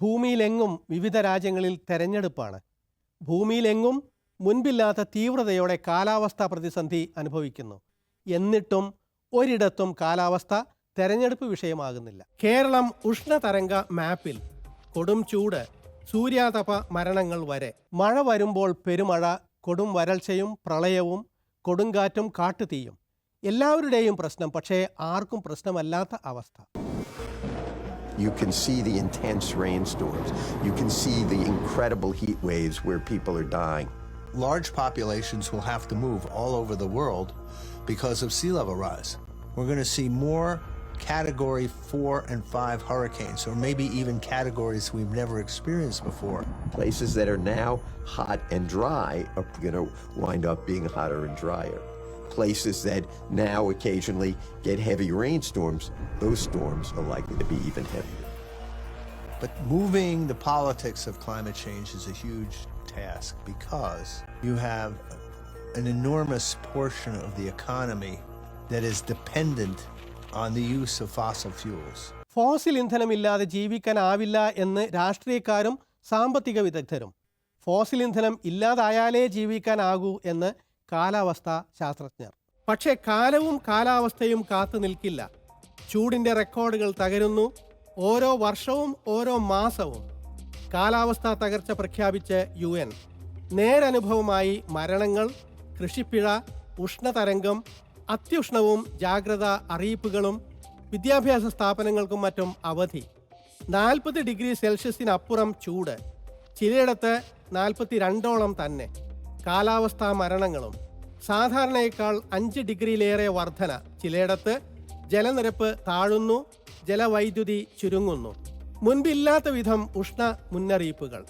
ഭൂമിയിലെങ്ങും വിവിധ രാജ്യങ്ങളിൽ തെരഞ്ഞെടുപ്പാണ്. ഭൂമിയിലെങ്ങും മുൻപില്ലാത്ത തീവ്രതയോടെ കാലാവസ്ഥാ പ്രതിസന്ധി അനുഭവിക്കുന്നു. എന്നിട്ടും ഒരിടത്തും കാലാവസ്ഥ തെരഞ്ഞെടുപ്പ് വിഷയമാകുന്നില്ല. കേരളം ഉഷ്ണതരംഗ മാപ്പിൽ. കൊടും ചൂട് സൂര്യാതപ മരണങ്ങൾ വരെ. മഴ വരുമ്പോൾ പെരുമഴ കൊടും വരൾച്ചയും പ്രളയവും കൊടുങ്കാറ്റും കാട്ടുതീയും. എല്ലാവരുടെയും പ്രശ്നം പക്ഷേ ആർക്കും പ്രശ്നമല്ലാത്ത അവസ്ഥ. You can see the intense rainstorms. You can see the incredible heat waves where people are dying. large populations will have to move all over the world because of sea level rise. We're going to see more category four and five hurricanes, or maybe even categories we've never experienced before. Places that are now hot and dry are going to wind up being hotter and drier. Places that now occasionally get heavy rainstorms, those storms are likely to be even heavier. But moving the politics of climate change is a huge task because you have an enormous portion of the economy that is dependent on the use of fossil fuels. Fossil ഇന്ധനമില്ലാതെ ജീവിക്കാനാവില്ല എന്ന് രാഷ്ട്രീയക്കാരും സാമ്പത്തിക വിദഗ്ധരും fossil ഇന്ധനം ഇല്ലാതായാലേ ജീവിക്കാനാകൂ എന്ന് കാലാവസ്ഥാ ശാസ്ത്രജ്ഞർ. പക്ഷേ കാലവും കാലാവസ്ഥയും കാത്തു നിൽക്കില്ല. ചൂടിന്റെ റെക്കോർഡുകൾ തകരുന്നു. ഓരോ വർഷവും ഓരോ മാസവും കാലാവസ്ഥാ തകർച്ച പ്രഖ്യാപിച്ച് യു എൻ. നേരനുഭവമായി മരണങ്ങൾ കൃഷിപ്പിഴ ഉഷ്ണതരംഗം അത്യുഷ്ണവും ജാഗ്രത അറിയിപ്പുകളും വിദ്യാഭ്യാസ സ്ഥാപനങ്ങൾക്കും മറ്റും അവധി. നാൽപ്പത് ഡിഗ്രി സെൽഷ്യസിനപ്പുറം ചൂട്. ചിലയിടത്ത് നാൽപ്പത്തി രണ്ടോളം തന്നെ. കാലാവസ്ഥാ മരണങ്ങളും. സാധാരണയേക്കാൾ അഞ്ച് ഡിഗ്രിയിലേറെ വർധന ചിലയിടത്ത് ജലനിരപ്പ് താഴുന്നു ജലവൈദ്യുതി ചുരുങ്ങുന്നു. മുൻപില്ലാത്ത വിധം ഉഷ്ണ മുന്നറിയിപ്പുകൾ.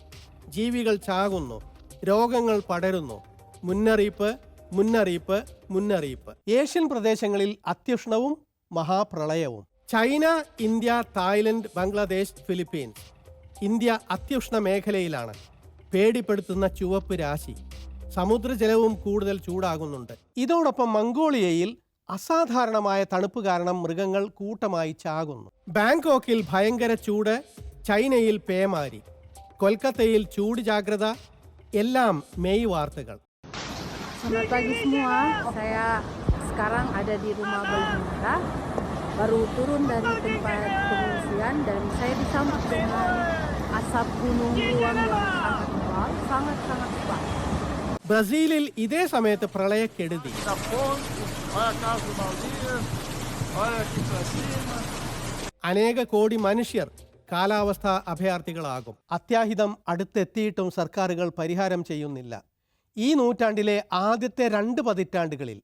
ജീവികൾ ചാകുന്നു രോഗങ്ങൾ പടരുന്നു. മുന്നറിയിപ്പ് മുന്നറിയിപ്പ് മുന്നറിയിപ്പ്. ഏഷ്യൻ പ്രദേശങ്ങളിൽ അത്യുഷ്ണവും മഹാപ്രളയവും. China India Thailand Bangladesh Philippines. India അത്യുഷ്ണ മേഖലയിലാണ്. പേടിപ്പെടുത്തുന്ന ചുവപ്പ് രാശി. സമുദ്രജലവും കൂടുതൽ ചൂടാകുന്നുണ്ട്. ഇതോടൊപ്പം മംഗോളിയയിൽ അസാധാരണമായ തണുപ്പ് കാരണം മൃഗങ്ങൾ കൂട്ടമായി ചാകുന്നു. ബാങ്കോക്കിൽ ഭയങ്കര ചൂട് ചൈനയിൽ പേമാരി കൊൽക്കത്തയിൽ ചൂട് ജാഗ്രത എല്ലാം മെയ് വാർത്തകൾ. ബ്രസീലിൽ ഇതേ സമയത്ത് പ്രളയക്കെടുതി അനേക കോടി മനുഷ്യർ കാലാവസ്ഥ അഭയാർത്ഥികളാകും. അത്യാഹിതം അടുത്തെത്തിയിട്ടും സർക്കാരുകൾ പരിഹാരം ചെയ്യുന്നില്ല. ഈ നൂറ്റാണ്ടിലെ ആദ്യത്തെ രണ്ട് പതിറ്റാണ്ടുകളിൽ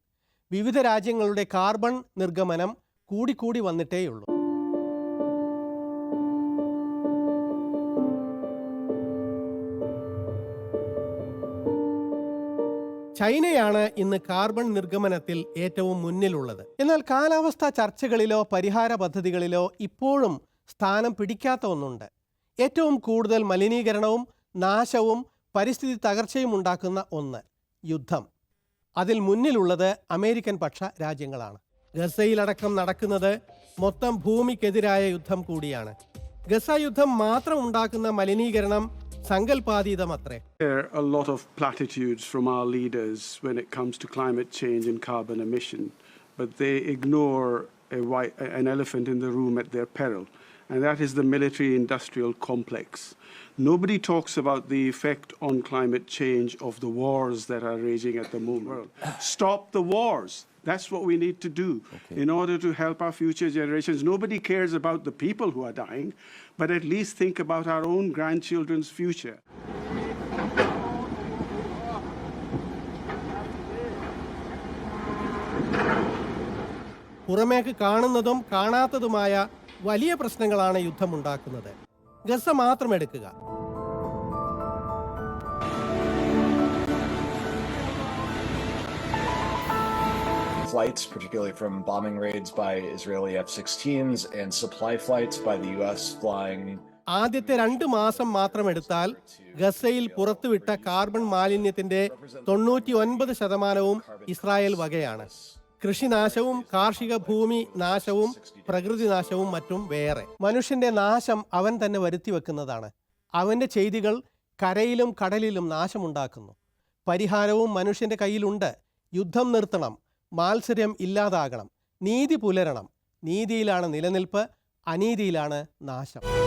വിവിധ രാജ്യങ്ങളുടെ കാർബൺ നിർഗമനം കൂടിക്കൂടി വന്നിട്ടേയുള്ളൂ. ചൈനയാണ് ഇന്ന് കാർബൺ നിർഗമനത്തിൽ ഏറ്റവും മുന്നിലുള്ളത്. എന്നാൽ കാലാവസ്ഥാ ചർച്ചകളിലോ പരിഹാര പദ്ധതികളിലോ ഇപ്പോഴും സ്ഥാനം പിടിക്കാത്ത ഒന്നുണ്ട്. ഏറ്റവും കൂടുതൽ മലിനീകരണവും നാശവും പരിസ്ഥിതി തകർച്ചയും ഉണ്ടാക്കുന്ന ഒന്ന് യുദ്ധം. അതിൽ മുന്നിലുള്ളത് അമേരിക്കൻ പക്ഷ രാജ്യങ്ങളാണ്. ഗസയിലടക്കം നടക്കുന്നത് മൊത്തം ഭൂമിക്കെതിരായ യുദ്ധം കൂടിയാണ്. ഗസ യുദ്ധം മാത്രം ഉണ്ടാക്കുന്ന മലിനീകരണം സങ്കല്പാതീതമത്രേ hear a lot of platitudes from our leaders when it comes to climate change and carbon emission, but they ignore a white, an elephant in the room at their peril, and that is the military industrial complex. Nobody talks about the effect on climate change of the wars that are raging at the moment. Stop the wars. That's what we need to do okay. in order to help our future generations. Nobody cares about the people who are dying, but at least think about our own grandchildren's future. പുറമേക്ക് കാണുന്നതും കാണാത്തതുമായ വലിയ പ്രശ്നങ്ങളാണ് യുദ്ധമുണ്ടാക്കുന്നത് Gaza മാത്രം എടുക്കുക flights, particularly from bombing raids by Israeli F 16s and supply flights by the US flying ആദ്യത്തെ രണ്ട് മാസം മാത്രം എടുത്താൽ ഗസയിൽ പുറത്തുവിട്ട കാർബൺ മാലിന്യത്തിന്റെ തൊണ്ണൂറ്റി ഒൻപത് ശതമാനവും ഇസ്രായേൽ വകയാണ്. കൃഷിനാശവും കാർഷിക ഭൂമി നാശവും പ്രകൃതി നാശവും മറ്റും വേറെ. മനുഷ്യന്റെ നാശം അവൻ തന്നെ വരുത്തി വെക്കുന്നതാണ്. അവന്റെ ചെയ്തികൾ കരയിലും കടലിലും നാശമുണ്ടാക്കുന്നു. പരിഹാരവും മനുഷ്യന്റെ കയ്യിലുണ്ട്. യുദ്ധം നിർത്തണം. മാത്സര്യം ഇല്ലാതാകണം. നീതി പുലരണം. നീതിയിലാണ് നിലനിൽപ്പ്. അനീതിയിലാണ് നാശം.